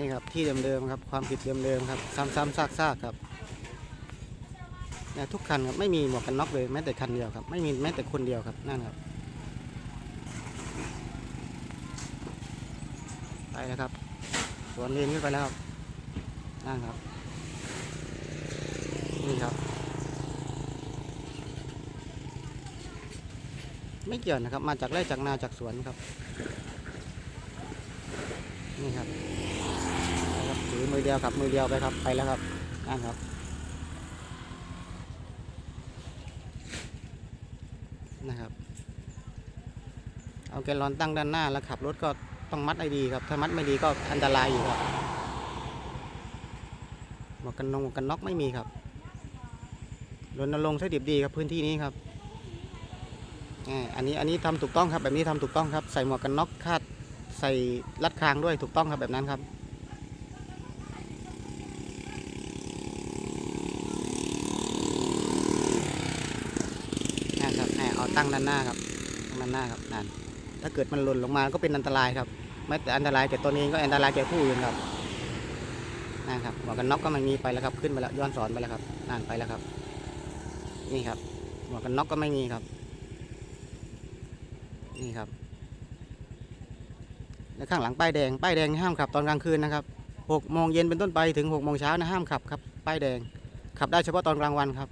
นี่ครับที่เดิมๆครับความผิดเดิมๆครับ ซ้ำๆซากๆครับเนี่ยทุกคันครับไม่มีหมวกกันน็อกเลยแม้แต่คันเดียวครับไม่มีแม้แต่คนเดียวครับนั่นครับไปแล้วครับสวนเลนขึ้นไปแล้วครับนั่นครับนี่ครับ ไม่เกี่ยวนะครับ มาจากไร่จากนาจากสวนครับ นี่ครับไปครับถือมือเดียวครับ มือเดียวไปครับ ไปแล้วครับนั่นครับ นะครับ เอาแกลลอนตั้งด้านหน้าแล้วขับรถก็ต้องมัดให้ดีครับ ถ้ามัดไม่ดีก็อันตรายอยู่ครับหมวกกันนงหมวกกันน็อกไม่มีครับรณรงค์ใช้ดิบดีครับพื้นที่นี้ครับอ่าอันนี้อันนี้ทำถูกต้องครับแบบนี้ทำถูกต้องครับ ใส่หมวกกันน็อกคาดใส่รัดคางด้วยถูกต้องครับแบบนั้นครับ นะครับให้ เอาตั้งด้านหน้าครับด้านหน้าครับนั่นถ้าเกิดมันหล่นลงมาก็เป็นอันตรายครับ ไม่แต่อันตรายแก่ตนเองก็อันตรายแก่ผู้อื่นครับนั่นครับหมวกกันน็อกก็ไม่มีไปแล้วครับ ขึ้นไปแล้วย้อนสอนไปแล้วครับนั่นไปแล้วครับ นี่ครับหมวกกันน็อกก็ไม่มีครับ นี่ครับ และข้างหลังป้ายแดงป้ายแดงห้ามขับตอนกลางคืนนะครับหกโมงเย็นเป็นต้นไปถึงหกโมงเช้านะห้ามขับครับป้ายแดงขับได้เฉพาะตอนกลางวันครับ